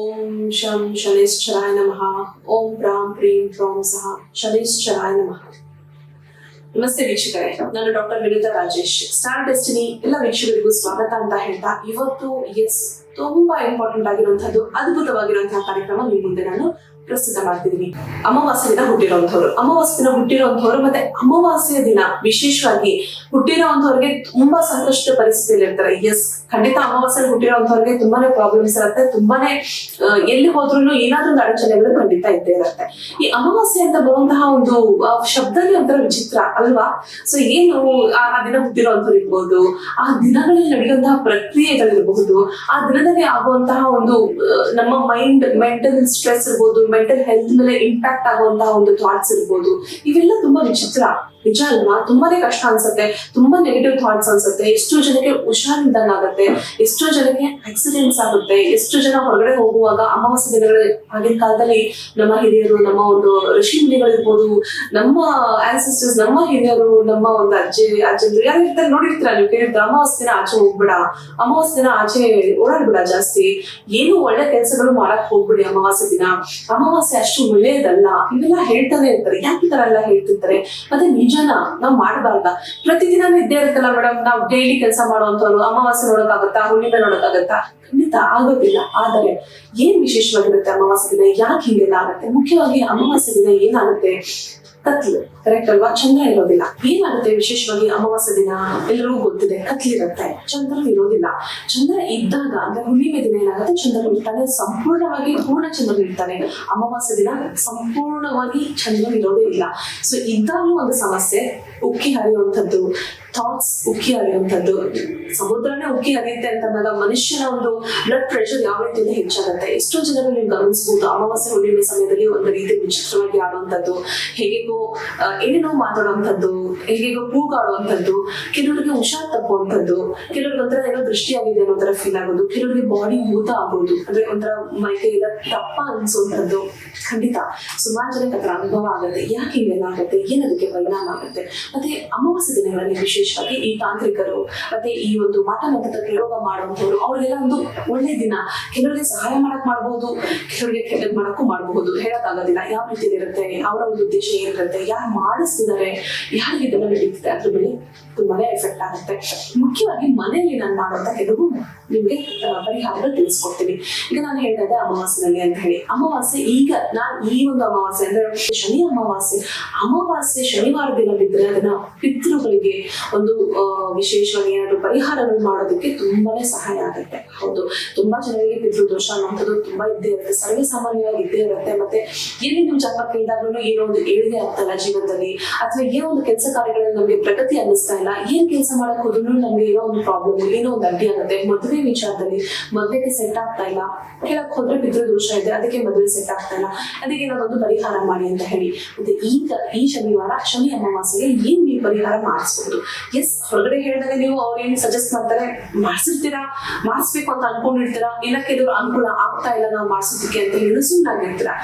ಓಂ ಶಂ ಶನೈಶ್ಚರಾಯ ನಮಃ ಓಂ ಪ್ರಾಂ ಪ್ರೀಂ ಪ್ರೋಂ ಸಹ ಶನೈಶ್ಚರಾಯ ನಮಃ ನಮಸ್ತೆ ವೀಕ್ಷಕರೇ, ನಾನು doctor Vinitha Rajesh. Star destiny ಎಲ್ಲ ವೀಕ್ಷಕರಿಗೂ ಸ್ವಾಗತ ಅಂತ ಹೇಳ್ತಾ ಇವತ್ತು ಎಸ್ ತುಂಬಾ ಇಂಪಾರ್ಟೆಂಟ್ ಆಗಿರುವಂತಹದ್ದು, ಅದ್ಭುತವಾಗಿರುವಂತಹ ಕಾರ್ಯಕ್ರಮ ನಿಮ್ಮ ಮುಂದೆ ನಾನು ಪ್ರಸ್ತುತ ಮಾಡ್ತಿದ್ದೀನಿ. ಅಮಾವಾಸ್ಯ ದಿನ ಹುಟ್ಟಿರುವಂತವ್ರು. ಅಮಾವಾಸ್ಯ ದಿನ ಮತ್ತೆ ಅಮಾವಾಸ್ಯ ದಿನ ವಿಶೇಷವಾಗಿ ಹುಟ್ಟಿರೋಂಥವ್ರಿಗೆ ತುಂಬಾ ಸಂಕಷ್ಟ ಪರಿಸ್ಥಿತಿಯಲ್ಲಿ ಇರ್ತಾರೆ ಎಸ್ ಖಂಡಿತ ಅಮಾವಾಸ್ಯ ಹುಟ್ಟಿರೋಂಥವ್ರಿಗೆ ತುಂಬಾನೇ ಪ್ರಾಬ್ಲಮ್ಸ್ ಇರುತ್ತೆ. ತುಂಬಾನೇ ಎಲ್ಲಿ ಹೋದ್ರು ಏನಾದ್ರೂ ಅಡಚಣೆಗಳು ಖಂಡಿತ ಇದ್ದೇ ಇರುತ್ತೆ. ಈ ಅಮಾವಾಸ್ಯೆ ಅಂತ ಬರುವಂತಹ ಒಂದು ಶಬ್ದನೇ ಒಂಥರ ವಿಚಿತ್ರ ಅಲ್ವಾ? ಸೊ ಏನು, ಆ ದಿನ ಹುಟ್ಟಿರೋಂಥವ್ರು ಇರ್ಬೋದು, ಆ ದಿನಗಳಲ್ಲಿ ನಡೆಯುವಂತಹ ಪ್ರಕ್ರಿಯೆಗಳಿರಬಹುದು, ಆ ದಿನದಲ್ಲಿ ಆಗುವಂತಹ ಒಂದು ನಮ್ಮ ಮೈಂಡ್ ಮೆಂಟಲ್ ಸ್ಟ್ರೆಸ್ ಇರ್ಬೋದು ಮೆಂಟಲ್ ಹೆಲ್ತ್ ಮೇಲೆ ಇಂಪ್ಯಾಕ್ಟ್ ಆಗುವಂತಹ ಒಂದು ಥಾಟ್ಸ್ ಇರ್ಬೋದು, ಇವೆಲ್ಲ ತುಂಬಾ ವಿಚಿತ್ರ. ನಿಜ ಅಲ್ವಾ? ತುಂಬಾನೇ ಕಷ್ಟ ಅನ್ಸುತ್ತೆ. ತುಂಬಾ ನೆಗೆಟಿವ್ ಥಾಟ್ಸ್ ಅನ್ಸುತ್ತೆ. ಎಷ್ಟೋ ಜನಕ್ಕೆ ಹುಷಾರಿಲ್ದಂಗ್ ಆಗುತ್ತೆ. ಎಷ್ಟೋ ಜನಕ್ಕೆ ಆಕ್ಸಿಡೆಂಟ್ಸ್ ಆಗುತ್ತೆ. ಎಷ್ಟು ಜನ ಹೊರಗಡೆ ಹೋಗುವಾಗ ಅಮಾವಾಸ್ಯ ದಿನಗಳ ಆಗಿನ ಕಾಲದಲ್ಲಿ ನಮ್ಮ ಹಿರಿಯರು, ನಮ್ಮ ಒಂದು ಋಷಿ ಮುನಿಗಳಿರ್ಬೋದು ನಮ್ಮ ಆನ್ಸಿಸ್ಟರ್ಸ್ ನಮ್ಮ ಹಿರಿಯರು, ನಮ್ಮ ಒಂದು ಅಜ್ಜಿ, ಅಜ್ಜಂದ್ರು ಯಾರು ಇರ್ತಾರೆ ನೋಡಿರ್ತೀರ ನೀವು ಕೇಳಿದ್ರೆ ಅಮಾವಾಸ್ಯ ದಿನ ಆಚೆ ಹೋಗ್ಬೇಡ. ಅಮಾವಾಸ್ಯ ದಿನ ಆಚೆ ಓಡಾಡ್ಬೇಡ ಜಾಸ್ತಿ. ಏನು ಒಳ್ಳೆ ಕೆಲಸಗಳು ಮಾಡಕ್ ಹೋಗ್ಬಿಡಿ ಅಮಾವಾಸ್ಯ ದಿನ. ಅಮಾವಾಸ್ಯೆ ಅಷ್ಟು ಒಳ್ಳೆಯದಲ್ಲ. ಇವೆಲ್ಲ ಹೇಳ್ತಾನೆ ಇರ್ತಾರೆ. ಯಾಕೆ ತರ ಎಲ್ಲ ಹೇಳ್ತಿರ್ತಾರೆ? ಮತ್ತೆ ನಿಜನ? ನಾವ್ ಮಾಡಬಾರ್ದ. ಪ್ರತಿದಿನ ಇದ್ದೇ ಇರುತ್ತಲ್ಲ ಮೇಡಮ್ ನಾವ್ ಡೈಲಿ ಕೆಲಸ ಮಾಡುವಂತವ್ರು, ಅಮಾವಾಸ್ಯೆ ನೋಡಕ್ಕಾಗತ್ತಾ ಹುಣ್ಣಿಮೆ ನೋಡೋಕ್ಕಾಗುತ್ತಾ ಖಂಡಿತ ಆಗೋದಿಲ್ಲ. ಆದರೆ ಏನ್ ವಿಶೇಷವಾಗಿರುತ್ತೆ ಅಮಾವಾಸ್ಯ ದಿನ ಯಾಕೆ ಹಿಂಗೆಲ್ಲ ಆಗುತ್ತೆ? ಮುಖ್ಯವಾಗಿ ಅಮಾವಾಸ್ಯ ದಿನ ಏನಾಗುತ್ತೆ? ಕತ್ಲು. ಕರೆಕ್ಟ್ ಅಲ್ವಾ? ಚಂದ್ರ ಇರೋದಿಲ್ಲ. ಏನಾಗುತ್ತೆ ವಿಶೇಷವಾಗಿ ಅಮಾವಾಸ್ಯೆ ದಿನ ಎಲ್ಲರೂ ಗೊತ್ತಿದೆ. ಕತ್ಲಿರುತ್ತೆ. ಚಂದ್ರ ಇರೋದಿಲ್ಲ. ಚಂದ್ರ ಇದ್ದಾಗ, ಅಂದ್ರೆ ಹುಣ್ಣಿಮೆ ದಿನ ಏನಾಗುತ್ತೆ? ಚಂದ್ರ ಇರ್ತಾನೆ. ಸಂಪೂರ್ಣವಾಗಿ ಪೂರ್ಣ ಚಂದ್ರ ಇರ್ತಾನೆ. ಅಮಾವಾಸ್ಯೆ ದಿನ ಸಂಪೂರ್ಣವಾಗಿ ಚಂದ್ರ ಇರೋದೇ ಇಲ್ಲ. ಸೊ ಇದ್ದಾಗಲೂ ಒಂದು ಸಮಸ್ಯೆ. ಉಕ್ಕಿ ಹರಿಯುವಂಥದ್ದು ಥಾಟ್ಸ್ ಉಕ್ಕಿ ಹರಿಯುವಂಥದ್ದು, ಸಮುದ್ರನೇ ಉಕ್ಕಿ ಹರಿಯುತ್ತೆ ಅಂತಂದಾಗ ಮನುಷ್ಯನ ಒಂದು ಬ್ಲಡ್ ಪ್ರೆಷರ್ ಯಾವ ರೀತಿಯಿಂದ ಹೆಚ್ಚಾಗುತ್ತೆ? ಎಷ್ಟೋ ಜನರು ನೀವು ಗಮನಿಸಬಹುದು, ಅಮಾವಾಸ್ಯ, ಹುಣ್ಣಿಮೆ ಸಮಯದಲ್ಲಿ ಒಂದು ರೀತಿ ವಿಚಿತ್ರವಾಗಿ ಆಡುವಂಥದ್ದು, ಹೇಗೆಗೋ ಏನೇನೋ ಮಾತಾಡುವಂಥದ್ದು, ಹೇಗೆಗೋ ಕೂಗಾಡುವಂಥದ್ದು, ಕೆಲವರಿಗೆ ಹುಷಾರ್ ತಪ್ಪುವಂಥದ್ದು, ಕೆಲವ್ರಿಗೆ ಒಂಥರ ಏನೋ ದೃಷ್ಟಿಯಾಗಿದೆ ಅನ್ನೋ ತರ ಫೀಲ್ ಆಗೋದು, ಕೆಲವರಿಗೆ ಬಾಡಿ ಊತ ಆಗೋದು, ಅಂದ್ರೆ ಒಂಥರ ಮೈಕೆ ಎಲ್ಲ ತಪ್ಪ ಅನ್ಸುವಂಥದ್ದು, ಖಂಡಿತ ಸುಮಾರು ಜನಕ್ಕೆ ಅದರ ಅನುಭವ ಆಗುತ್ತೆ. ಯಾಕೆ ಇವೆಲ್ಲ ಆಗುತ್ತೆ? ಏನದಕ್ಕೆ ಪರಿಣಾಮ ಆಗುತ್ತೆ? ಮತ್ತೆ ಅಮಾವಾಸ್ಯ ದಿನಗಳಲ್ಲಿ ವಿಶೇಷವಾಗಿ ಈ ತಾಂತ್ರಿಕರು ಮತ್ತೆ ಈ ಒಂದು ಮಠ ಮಂತ್ರ ಪ್ರಯೋಗ ಮಾಡುವಂಥವ್ರು, ಅವ್ರಿಗೆಲ್ಲ ಒಂದು ಒಳ್ಳೆ ದಿನ. ಕೆಲವರಿಗೆ ಸಹಾಯ ಮಾಡಕ್ ಮಾಡಬಹುದು ಕೆಲವರಿಗೆ ಕೆಟ್ಟದ್ ಮಾಡಕ್ಕೂ ಮಾಡಬಹುದು ಹೇಳಕ್ಕಾಗೋದಿಲ್ಲ. ಯಾವ ರೀತಿ ಇರುತ್ತೆ, ಅವರ ಒಂದು ಉದ್ದೇಶ ಏನಿರುತ್ತೆ, ಯಾರು ಮಾಡಿಸ್ತಿದ್ದಾರೆ ಯಾರಿಗೆ ಇದೆಲ್ಲ ನಡೀತಿದೆ ಅದ್ರ ಮೇಲೆ ತುಂಬಾನೇ ಎಫೆಕ್ಟ್ ಆಗುತ್ತೆ. ಮುಖ್ಯವಾಗಿ ಮನೆಯಲ್ಲಿ ನಾನು ಮಾಡುವಂತ ಕೆಲವು ನಿಮ್ಗೆ ಪರಿಹಾರ ತಿಳಿಸ್ಕೊಡ್ತೀನಿ. ಈಗ ನಾನು ಹೇಳ್ತಾ ಇದ್ದೆ ಅಮಾವಾಸ್ಯೆನಲ್ಲಿ ಅಂತ ಹೇಳಿ. ಅಮಾವಾಸ್ಯೆ ಈಗ ನಾನು ಈ ಒಂದು ಅಮಾವಾಸ್ಯೆ ಅಂದ್ರೆ ಶನಿ ಅಮಾವಾಸ್ಯೆ. ಅಮಾವಾಸ್ಯೆ ಶನಿವಾರ ದಿನ ಬಿದ್ದರೆ ಅದನ್ನ ಪಿತೃಗಳಿಗೆ ಒಂದು ವಿಶೇಷವಾಗಿ ಏನಾದ್ರು ಪರಿಹಾರಗಳು ಮಾಡೋದಕ್ಕೆ ತುಂಬಾನೇ ಸಹಾಯ ಆಗುತ್ತೆ. ತುಂಬಾ ಜನರಿಗೆ ಪಿತೃದೋಷ ಅನ್ನುವಂಥದ್ದು ತುಂಬಾ ಇದ್ದೇ ಇರುತ್ತೆ. ಸರ್ವೇ ಸಾಮಾನ್ಯವಾಗಿ ಇದ್ದೇ ಇರುತ್ತೆ. ಮತ್ತೆ ಎಲ್ಲಿ ನೀವು ಜಪ ಕೇಳಿದಾಗ್ಲೂ ಏನೋ ಒಂದು ಏಳಿಗೆ ಆಗ್ತಲ್ಲ ಜೀವನದಲ್ಲಿ? ಅಥವಾ ಏನೋ ಒಂದು ಕೆಲಸ ಕಾರ್ಯಗಳಲ್ಲಿ ನಮಗೆ ಪ್ರಗತಿ ಅನ್ನಿಸ್ತಾ ಇಲ್ಲ. ಏನ್ ಕೆಲಸ ಮಾಡಕ್ ಹೋದ್ರು ನಮ್ಗೆ ಏನೋ ಒಂದು ಪ್ರಾಬ್ಲಮ್ ಏನೋ ಒಂದು ಅಡ್ಡಿ ಆಗುತ್ತೆ. ಮದುವೆ ವಿಚಾರದಲ್ಲಿ ಮದುವೆಗೆ ಸೆಟ್ ಆಗ್ತಾ ಇಲ್ಲ. ಕೇಳಕ್ ಹೋದ್ರೆ ಪಿತೃದೋಷ ಇದೆ. ಅದಕ್ಕೆ ಮದುವೆ ಸೆಟ್ ಆಗ್ತಾ ಇಲ್ಲ. ಅದಕ್ಕೆ ಒಂದು ಪರಿಹಾರ ಮಾಡಿ ಅಂತ ಹೇಳಿ. ಮತ್ತೆ ಈಗ ಈ ಶನಿವಾರ ಶನಿ ಅಮಾವಾಸ್ಯೆಗೆ ಏನ್ ನೀವು ಪರಿಹಾರ ಮಾಡಿಸ್ಬೋದು? ಎಸ್ ಹೊರಗಡೆ ಹೇಳಿದಾಗ ನೀವು ಅವ್ರು ಏನ್ ಸಜೆಸ್ಟ್ ಮಾಡ್ತಾರೆ, ಮಾಡಿಸಿರ್ತೀರಾ? ಮಾಡಿಸ್ಬೇಕು ಅಂತ ಅನ್ಕೊಂಡಿರ್ತೀರಾ? ಇಲ್ಲ ಕೆಲವರು ಅನುಕೂಲ ಆಗ್ತಾ ಇಲ್ಲ ನಾವು ಮಾಡಿಸೋದಕ್ಕೆ ಅಂತ ಹೇಳಿ ಸುಮ್ಮನಾಗಿರ್ತೀರಾ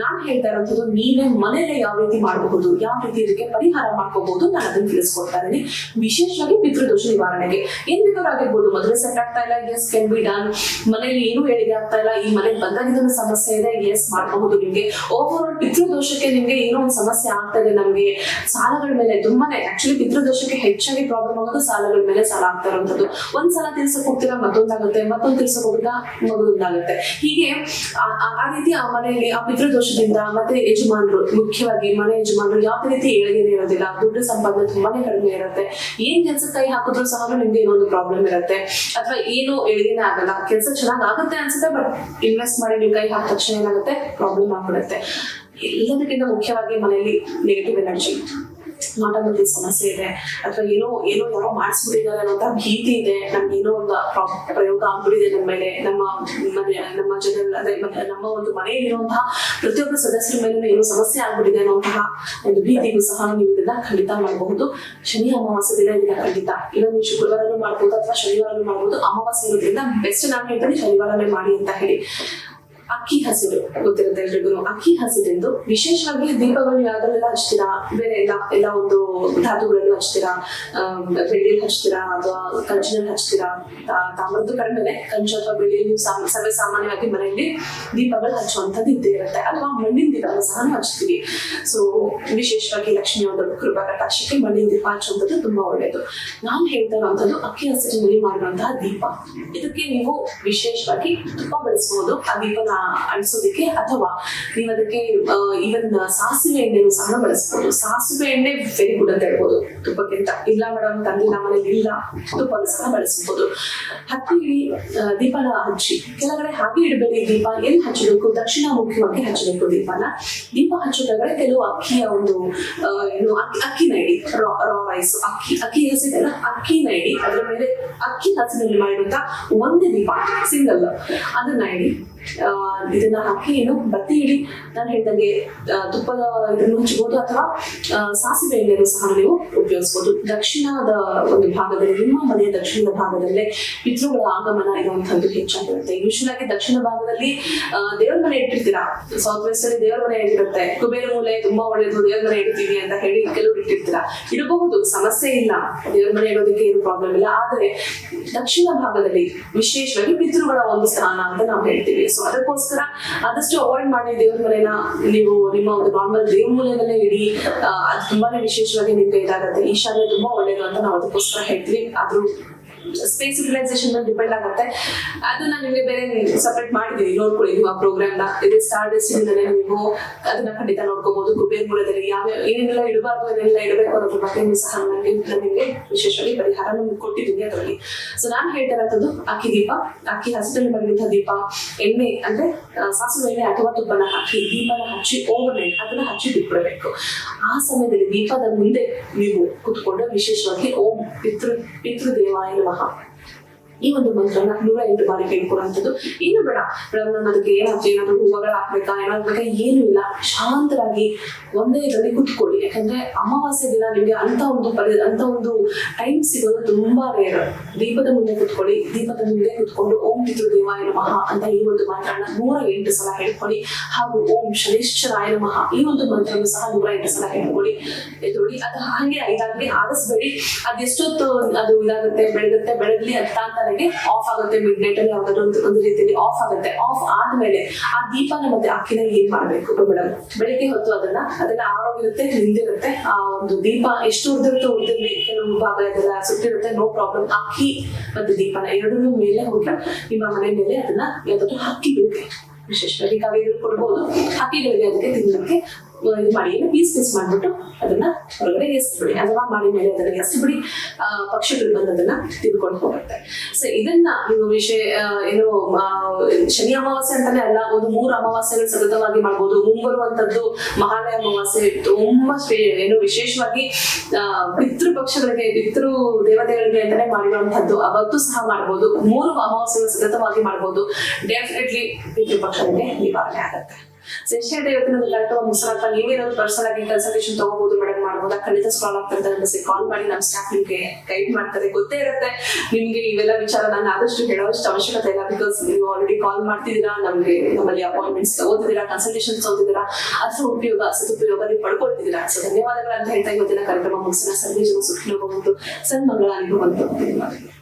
ನಾನ್ ಹೇಳ್ತಾ ಇರೋದು ನೀವೇ ಮನೇಲೆ ಯಾವ ರೀತಿ ಮಾಡಬಹುದು, ಯಾವ ರೀತಿ ಇದಕ್ಕೆ ಪರಿಹಾರ ಮಾಡ್ಕೋಬಹುದು ನಾನು ಅದನ್ನ ತಿಳಿಸ್ಕೊಡ್ತಾ ಇದ್ದೀನಿ. ವಿಶೇಷವಾಗಿ ಪಿತೃದೋಷ ನಿವಾರಣೆಗೆ. ಏನ್ ಆಗಿರ್ಬೋದು, ಮದುವೆ ಸೆಟ್ ಆಗ್ತಾ ಇಲ್ಲ ಎಸ್ ಕೆನ್ ಬಿ ಡನ್ ಮನೇಲಿ ಏನು ಹೇಳಿಕೆ ಆಗ್ತಾ ಇಲ್ಲ, ಈ ಮನೆಗೆ ಬಂದಾಗಿದ್ದ ಸಮಸ್ಯೆ ಇದೆ ಎಸ್ ಮಾಡಬಹುದು ನಿಮ್ಗೆ. ಓವರ್ ಆಲ್ ಪಿತೃದೋಷಕ್ಕೆ ನಿಮ್ಗೆ ಏನೋ ಒಂದು ಸಮಸ್ಯೆ ಆಗ್ತಾ ಇದೆ ನಮ್ಗೆ. ಸಾಲಗಳ ಮೇಲೆ ತುಂಬಾನೇ ಆಕ್ಚುಲಿ ಪಿತೃದೋಷಕ್ಕೆ ಹೆಚ್ಚಾಗಿ ಪ್ರಾಬ್ಲಮ್ ಆಗೋದು ಸಾಲಗಳ ಮೇಲೆ ಸಾಲ ಆಗ್ತಾ ಇರುವಂತದ್ದು ಒಂದ್ಸಲ ಸಲ ತೀರ್ಸಕ್ ಹೋಗ್ತೀರಾ ಮತ್ತೊಂದಾಗುತ್ತೆ ಮತ್ತೊಂದು ಕೆಲಸ ಹೋಗಿದ ಮಗದೊಂದಾಗುತ್ತೆ ಹೀಗೆ ಆ- ರೀತಿ ಆ ಮನೆಯಲ್ಲಿ ಆ ಪಿತೃದೋಷದಿಂದ ಮತ್ತೆ ಯಜಮಾನರು, ಮುಖ್ಯವಾಗಿ ಮನೆ ಯಜಮಾನರು ಯಾವ ರೀತಿ ಏಳಿಗೆನೇ ಇರೋದಿಲ್ಲ, ದುಡ್ಡು ಸಂಪಾದನೆ ತುಂಬಾನೇ ಕಡಿಮೆ ಇರುತ್ತೆ. ಏನ್ ಕೆಲಸ ಕೈ ಹಾಕಿದ್ರು ಸಹ ನಿಮ್ಗೆ ಏನೊಂದು ಪ್ರಾಬ್ಲಮ್ ಇರುತ್ತೆ. ಅಥವಾ ಏನು ಏಳಿಗೆನೇ ಆಗಲ್ಲ, ಕೆಲಸ ಚೆನ್ನಾಗಿ ಆಗುತ್ತೆ ಅನ್ಸುತ್ತೆ ಬಟ್ ಇನ್ವೆಸ್ಟ್ ಮಾಡಿ ನೀವು ಕೈ ಹಾಕಿದ ತಕ್ಷಣ ಏನಾಗುತ್ತೆ? ಪ್ರಾಬ್ಲಮ್ ಆಗ್ಬಿಡುತ್ತೆ. ಎಲ್ಲದಕ್ಕಿಂತ ಮುಖ್ಯವಾಗಿ ಮನೆಯಲ್ಲಿ ನೆಗೆಟಿವ್ ಎನರ್ಜಿ ಮಾಟಮಂದಿ ಸಮಸ್ಯೆ ಇದೆ. ಅಥವಾ ಏನೋ ಏನೋ ಯಾರೋ ಮಾಡಿಸ್ಬಿಟ್ಟಿದ್ದಾರೆ ಅನ್ನೋ ಭೀತಿ ಇದೆ. ನಮ್ಗೆ ಏನೋ ಒಂದು ಪ್ರಾ- ಪ್ರಯೋಗ ಆಗ್ಬಿಟ್ಟಿದೆ ನಮ್ಮ ಮೇಲೆ. ನಮ್ಮ ಮನೆ, ನಮ್ಮ ಜನ ಅದೇ ನಮ್ಮ ಒಂದು ಮನೆಯಲ್ಲಿರುವಂತಹ ಪ್ರತಿಯೊಬ್ಬ ಸದಸ್ಯರ ಮೇಲೂ ಏನೋ ಸಮಸ್ಯೆ ಆಗ್ಬಿಟ್ಟಿದೆ ಅನ್ನುವಂತಹ ಒಂದು ಭೀತಿಗೂ ಸಹ ನೀವು ಇದನ್ನ ಖಂಡಿತ ಮಾಡಬಹುದು. ಶನಿ ಅಮಾವಾಸ್ಯ ದಿನ ಇದನ್ನ ಖಂಡಿತ. ಇಲ್ಲ, ನೀವು ಶುಕ್ರವಾರನೂ ಮಾಡ್ಬೋದು ಅಥವಾ ಶನಿವಾರನೂ ಮಾಡ್ಬೋದು. ಅಮಾವಾಸ್ಯ ಇರೋದ್ರಿಂದ ಬೆಸ್ಟ್ ನಾನು ಹೇಳ್ತೀನಿ ಶನಿವಾರನೇ ಮಾಡಿ ಅಂತ ಹೇಳಿ. ಅಕ್ಕಿ ಹಸಿರು ಗೊತ್ತಿರುತ್ತೆ ಎಲ್ರಿಗೂ. ಅಕ್ಕಿ ಹಸಿರಿಂದು ವಿಶೇಷವಾಗಿ ದೀಪಗಳು ಯಾವ್ದ್ರಲ್ಲೆಲ್ಲ ಹಚ್ತೀರಾ? ಬೇರೆ ಎಲ್ಲ ಎಲ್ಲ ಒಂದು ಧಾತುಗಳಲ್ಲೂ ಹಚ್ತೀರಾ? ಬೆಳ್ಳಿಯಲ್ಲಿ ಹಚ್ತೀರಾ ಅಥವಾ ಕಂಚಿನಲ್ಲಿ ಹಚ್ತೀರಾ? ತಾಮ್ರದ್ದು ಕಡಿಮೆ ಕಂಚು ಅಥವಾ ಬೆಳ್ಳಿಯಲ್ಲಿ ಸರ್ವೇ ಸಾಮಾನ್ಯವಾಗಿ ಮನೆಯಲ್ಲಿ ದೀಪಗಳು ಹಚ್ಚುವಂಥದ್ದು ಇದ್ದೇ ಇರುತ್ತೆ. ಅಥವಾ ಮಣ್ಣಿನ ದೀಪಗಳು ಸಹ ಹಚ್ತೀವಿ. ಸೊ ವಿಶೇಷವಾಗಿ ಲಕ್ಷ್ಮಿ ಒಂದು ಕೃಪಾ ಕಟಾಕ್ಷಕ್ಕೆ ಮಣ್ಣಿನ ದೀಪ ಹಚ್ಚುವಂಥದ್ದು ತುಂಬಾ ಒಳ್ಳೆಯದು. ನಾನು ಹೇಳ್ತಾ ಇರುವಂಥದ್ದು ಅಕ್ಕಿ ಹಸಿರಿನಲ್ಲಿ ಮಾಡುವಂತಹ ದೀಪ. ಇದಕ್ಕೆ ನೀವು ವಿಶೇಷವಾಗಿ ತುಪ್ಪ ಬಳಸಬಹುದು ಆ ದೀಪನ ಅಳಿಸೋದಕ್ಕೆ ಅಥವಾ ನೀವು ಅದಕ್ಕೆ ಈವನ್ ಸಾಸಿವೆ ಎಣ್ಣೆನೂ ಸಹ ಬಳಸ್ಬೋದು. ಸಾಸಿವೆ ಎಣ್ಣೆ ವೆರಿ ಗುಡ್ ಅಂತ ಹೇಳ್ಬೋದು. ತುಪ್ಪಕ್ಕಿಂತ. ಇಲ್ಲ ಮೇಡಮ್ ತಂದೆ ಮನೇಲಿ ಇಲ್ಲ. ತುಪ್ಪ ಸಹ ಬಳಸ್ಬೋದು. ಹತ್ತಿ ದೀಪನ ಹಚ್ಚಿ. ಕೆಲವಡೆ ಹಾಗೆ ಇಡಬೇಡಿ ದೀಪ. ಎಲ್ಲಿ ಹಚ್ಚಬೇಕು? ದಕ್ಷಿಣ ಮುಖ್ಯವಾಗಿ ಹಚ್ಚಬೇಕು ದೀಪನ. ದೀಪ ಹಚ್ಚೋದಾದ್ರೆ ಕೆಲವು ಅಕ್ಕಿಯ ಒಂದು ಏನು ಅಕ್ಕಿ ಅಕ್ಕಿನ ಇಡಿ ರಾ ರಾ ರೈಸ್. ಅಕ್ಕಿ ಅಕ್ಕಿ ಹಸಿದಲ್ಲ ಅಕ್ಕಿನ ಇಡಿ ಅದರ ಮೇಲೆ ಅಕ್ಕಿ ಹಸಿನಲ್ಲಿ ಮಾಡಿರುವಂತ ಒಂದೇ ದೀಪ. ಸಿಂಗಲ್. ಅದನ್ನ ಇಡಿ ಆ, ಇದನ್ನ ಹಾಕಿ ಏನು ಬತ್ತಿ ಇಡಿ ನಾನು ಹೇಳಿದಂಗೆ ತುಪ್ಪದ ಇದನ್ನು ಹಚ್ಚಬಹುದು ಅಥವಾ ಸಾಸಿವೆ ಎಣ್ಣೆಯನ್ನು ಸಹ ನೀವು ಉಪಯೋಗಿಸಬಹುದು ದಕ್ಷಿಣದ ಒಂದು ಭಾಗದಲ್ಲಿ, ನಿಮ್ಮ ಮನೆಯ ದಕ್ಷಿಣದ ಭಾಗದಲ್ಲೇ ಪಿತೃಗಳ ಆಗಮನ ಇರುವಂತಹದ್ದು ಹೆಚ್ಚಾಗಿರುತ್ತೆ. ಯೂಶಲ್ ಆಗಿ ದಕ್ಷಿಣ ಭಾಗದಲ್ಲಿ ದೇವರ ದೇವ್ರ ಮನೆ ಇಟ್ಟಿರ್ತೀರಾ? ಸೌತ್ ವೆಸ್ಟ್ ಅಲ್ಲಿ ದೇವ್ರ ಮನೆ ಇಟ್ಟಿರುತ್ತೆ ಕುಬೇರ ಮೂಲೆ ತುಂಬಾ ಒಳ್ಳೆಯದು ದೇವ್ರ ಮನೆ ಇಡ್ತೀವಿ ಅಂತ ಹೇಳಿ ಕೆಲವರು ಇಟ್ಟಿರ್ತೀರಾ? ಇಡಬಹುದು, ಸಮಸ್ಯೆ ಇಲ್ಲ. ದೇವರ ಮನೆ ಇಡೋದಕ್ಕೆ ಏನು ಪ್ರಾಬ್ಲಮ್ ಇಲ್ಲ. ಆದರೆ, ದಕ್ಷಿಣ ಭಾಗದಲ್ಲಿ ವಿಶೇಷವಾಗಿ ಪಿತೃಗಳ ಒಂದು ಸ್ಥಾನ ಅಂತ ನಾವು ಹೇಳ್ತೀವಿ. ಸೊ ಅದಕ್ಕೋಸ್ಕರ ಆದಷ್ಟು ಅವಾಯ್ಡ್ ಮಾಡಿ ದೇವ್ರ ಮನೆನ ನೀವು ನಿಮ್ಮ ಒಂದು ನಾರ್ಮಲ್ ದೇವ್ರ ಮೂಲೆಯಲ್ಲೇ ಇಡಿ. ಅದು ತುಂಬಾನೇ ವಿಶೇಷವಾಗಿ ನಿಮ್ಗೆ ಇದಾಗುತ್ತೆ. ಶಾಲೆ ತುಂಬಾ ಒಳ್ಳೇದು ಅಂತ ನಾವು ಅದಕ್ಕೋಸ್ಕರ ಹೇಳ್ತೀವಿ. ಆದ್ರೂ ಸ್ಪೇಸ್ ಯುಟಿಲೈಸೇಷನ್ ಮೇಲೆ ಡಿಪೆಂಡ್ ಆಗುತ್ತೆ. ಅದನ್ನ ನಿಮಗೆ ಬೇರೆ ಸಪ್ರೇಟ್ ಮಾಡಿದ್ದೀನಿ ನೋಡ್ಕೊಳ್ಳಿ ನೀವು ಆ ಪ್ರೋಗ್ರಾಮ್ನ. ಇದು ಸ್ಟಾರ್ ಡೆಸ್ಟಿನಿಂದಲೇ ನೀವು ಅದನ್ನ ಖಂಡಿತ ನೋಡ್ಕೋಬಹುದು ಕುಬೇರ್ ಮೂಲದಲ್ಲಿ ಯಾವ ಏನೆಲ್ಲ ಇಡಬಾರ್ದು, ಏನೆಲ್ಲ ಇಡಬೇಕು ಅನ್ನೋದ್ರ ಬಗ್ಗೆ ನೀವು ಸಹ ನನಗೆ ನಿಮಗೆ ವಿಶೇಷವಾಗಿ ಪರಿಹಾರ ನಿಮ್ಗೆ ಕೊಟ್ಟಿದ್ದೀನಿ ಅದರಲ್ಲಿ. ಸೊ ನಾನು ಹೇಳ್ತಾ ಇರೋದು ಅಕ್ಕಿ ದೀಪ. ಅಕ್ಕಿ ಹಸಿರಲ್ಲಿ ಮಾಡಿದಂತಹ ದೀಪ. ಎಣ್ಣೆ ಅಂದ್ರೆ ಸಾಸಿವೆ ಎಣ್ಣೆ ಅಥವಾ ತುಪ್ಪನ ಹಾಕಿ ದೀಪನ ಹಚ್ಚಿ ಓವರ್ ನೈಟ್ ಅದನ್ನ ಹಚ್ಚಿ ಬಿಟ್ಬಿಡಬೇಕು. ಆ ಸಮಯದಲ್ಲಿ ದೀಪದ ಮುಂದೆ ನೀವು ಕುತ್ಕೊಂಡು ವಿಶೇಷವಾಗಿ ಓಂ ಪಿತೃ ಪಿತೃದೇವಾಯ ನಮಃ. her. ಈ ಒಂದು ಮಂತ್ರನ ನೂರ ಎಂಟು ಬಾರಿ ಕೇಳ್ಕೊಳ್ಳುವಂಥದ್ದು ಏನು ಬೇಡ. ಬ್ರಹ್ಮನ ಅದಕ್ಕೆ ಏನಾದ್ರು ಏನಾದ್ರು ಹೂವುಗಳು ಹಾಕ್ಬೇಕಾ ಏನಾದ್ರು ಬೇಕಾ, ಏನು ಇಲ್ಲ. ಶಾಂತರಾಗಿ ಒಂದೇ ಇದರಲ್ಲಿ ಕುತ್ಕೊಳ್ಳಿ. ಯಾಕಂದ್ರೆ ಅಮಾವಾಸ್ಯೆ ದಿನ ನಿಮಗೆ ಅಂತ ಒಂದು ಪರಿ, ಅಂತ ಒಂದು ಟೈಮ್ ಸಿಗೋದು ತುಂಬಾ ರೇರ್ ದೀಪದ ಮುಂದೆ ಕುತ್ಕೊಳ್ಳಿ. ದೀಪದ ಮುಂದೆ ಕುತ್ಕೊಂಡು ಓಂ ಪಿತೃದೇವಾಯ ನಮಃ ಅಂತ ಈ ಒಂದು ಮಂತ್ರನ ನೂರ ಎಂಟು ಸಲ ಹೇಳ್ಕೊಳ್ಳಿ. ಹಾಗೂ ಓಂ ಶನೇಶ್ವರಾಯ ನಮಃ ಈ ಒಂದು ಮಂತ್ರವನ್ನು ಸಹ ನೂರ ಎಂಟು ಸಲ ಹೇಳ್ಕೊಳ್ಳಿ. ಎದುರುಳಿ ಅದು ಹಾಗೆ, ಇದಾಗಲಿ ಆರಿಸ್ಬೇಡಿ ಅದೆಷ್ಟೊತ್ತು ಅದು ಇದಾಗುತ್ತೆ, ಬೆಳಗುತ್ತೆ, ಬೆಳಗ್ಲಿ ಆಫ್ ಆಗುತ್ತೆ ಮಿಡ್ ನೈಟ್ ಅಲ್ಲಿ ಯಾವ್ದಾದ್ರು ಒಂದು ಒಂದು ರೀತಿಯಲ್ಲಿ ಆಫ್ ಆಗುತ್ತೆ. ಆಫ್ ಆದ್ಮೇಲೆ ಆ ದೀಪನ ಮತ್ತೆ ಅಕ್ಕಿನ ಏನ್ ಮಾಡ್ಬೇಕು ಮೇಡಮ್? ಬೆಳಿಗ್ಗೆ ಹೊತ್ತು ಅದನ್ನ ಅದನ್ನ ಆರೋಗಿರುತ್ತೆ ನಿಂದಿರುತ್ತೆ ಆ ಒಂದು ದೀಪ ಎಷ್ಟು ಉದ್ದಿರುತ್ತೆ ಉದ್ದಿರ್ಲಿ ಕೆಲವು ಭಾಗ ಇದೆಲ್ಲ ಸುತ್ತಿರುತ್ತೆ ನೋ ಪ್ರಾಬ್ಲಮ್ ಅಕ್ಕಿ ಮತ್ತು ದೀಪನ ಎರಡನ್ನೂ ಮೇಲೆ ಹೋಗಿ ನಿಮ್ಮ ಮನೆ ಮೇಲೆ ಅದನ್ನ ಯಾವ್ದಾದ್ರು ಹಕ್ಕಿಗಳಿಗೆ ವಿಶೇಷವಾಗಿ ಕವಿಗಳು ಕೊಡ್ಬೋದು. ಹಕ್ಕಿಗಳಿಗೆ ಅದಕ್ಕೆ ತಿನ್ನಲಿಕ್ಕೆ ಆ, ಇದು ಮಾಡಿ ಪೀಸ್ ಪೀಸ್ ಮಾಡ್ಬಿಟ್ಟು ಅದನ್ನ ಹೊರಗಡೆ ಎಸ್ಬಿಡಿ. ಅಥವಾ ಮಾಡಿ ಮೇಲೆ ಅದನ್ನ ಎಸ್ಬಿಡಿ. ಬಿಡಿ ಪಕ್ಷಿಗಳು ಬಂದು ಅದನ್ನ ತಿಳ್ಕೊಂಡು ಹೋಗುತ್ತೆ. ಸೊ ಇದನ್ನ ನೀವು ವಿಷಯ ಏನು ಶನಿ ಅಮಾವಾಸ್ಯೆ ಅಂತಾನೆ ಅಲ್ಲ ಒಂದು ಮೂರು ಅಮಾವಾಸ್ಯೆಗಳು ಸತತವಾಗಿ ಮಾಡ್ಬೋದು. ಮುಂಬರುವಂತದ್ದು ಮಹಾಲಯ ಅಮಾವಾಸ್ಯೆ ತುಂಬಾ ಏನು ವಿಶೇಷವಾಗಿ ಆ, ಪಿತೃ ದೇವತೆಗಳಿಗೆ ಅಂತಾನೆ ಮಾಡಿರುವಂತದ್ದು ಅವತ್ತು ಸಹ ಮಾಡ್ಬೋದು. ಮೂರು ಅಮಾವಾಸ್ಯೆಗಳು ಸತತವಾಗಿ ಮಾಡ್ಬೋದು. ಡೆಫಿನೆಟ್ಲಿ ಪಿತೃ ಪಕ್ಷಗಳಿಗೆ ನಿವಾರಣೆ ಆಗುತ್ತೆ. ಸೊ ಡೇ ಇವತ್ತಿನ ಕಾರ್ಯಕ್ರಮ ಮುಗಿಸೋಣ ನೀವೇನಾದ್ರು ಪರ್ಸನಲ್ ಆಗಿ ಕನ್ಸಲ್ಟೇಷನ್ ತಗೋಬಹುದು ಮೇಡಮ್ ಮಾಡಬಹುದು ಖಂಡಿತ ಸ್ಕ್ರಾಲ್ ಆಗ್ತಿರ್ತಾರೆ ಬಸ್ ಕಾಲ್ ಮಾಡಿ ನಮ್ಮ ಸ್ಟಾಫ್ ನಿಮ್ಗೆ ಗೈಡ್ ಮಾಡ್ತಾರೆ. ಗೊತ್ತೇ ಇರುತ್ತೆ. ನಿಮ್ಗೆ ಇವೆಲ್ಲ ವಿಚಾರ ನಾನು ಆದಷ್ಟು ಹೇಳೋಷ್ಟು ಅವಶ್ಯಕತೆ ಇಲ್ಲ ಬಿಕಾಸ್ ನೀವು ಆಲ್ರೆಡಿ ಕಾಲ್ ಮಾಡ್ತಿದ್ದೀರಾ, ನಮ್ಗೆ ನಮ್ಮಲ್ಲಿ ಅಪಾಯಿಂಟ್ಮೆಂಟ್ಸ್ ತಗೋತಿದ್ದೀರಾ ಕನ್ಸಲ್ಟೇಷನ್ ತಗೋತಿದ್ದೀರಾ, ಅದ್ರ ಉಪಯೋಗ ಸದುಪಯೋಗ ನೀವು ಪಡ್ಕೊಳ್ತಿದ್ದೀರಾ. ಸೊ ಧನ್ಯವಾದಗಳು ಅಂತ ಹೇಳ್ತಾ ಇವತ್ತಿನ ಕಾರ್ಯಕ್ರಮ ಮುಗಿಸೋಣ ಸಂದೇಶ ಸುಖಿ ಹೋಗಬಹುದು ಹೋಗುವಂತು ಸನ್ಮಂಗಳ ನೀವು ಧನ್ಯವಾದಗಳು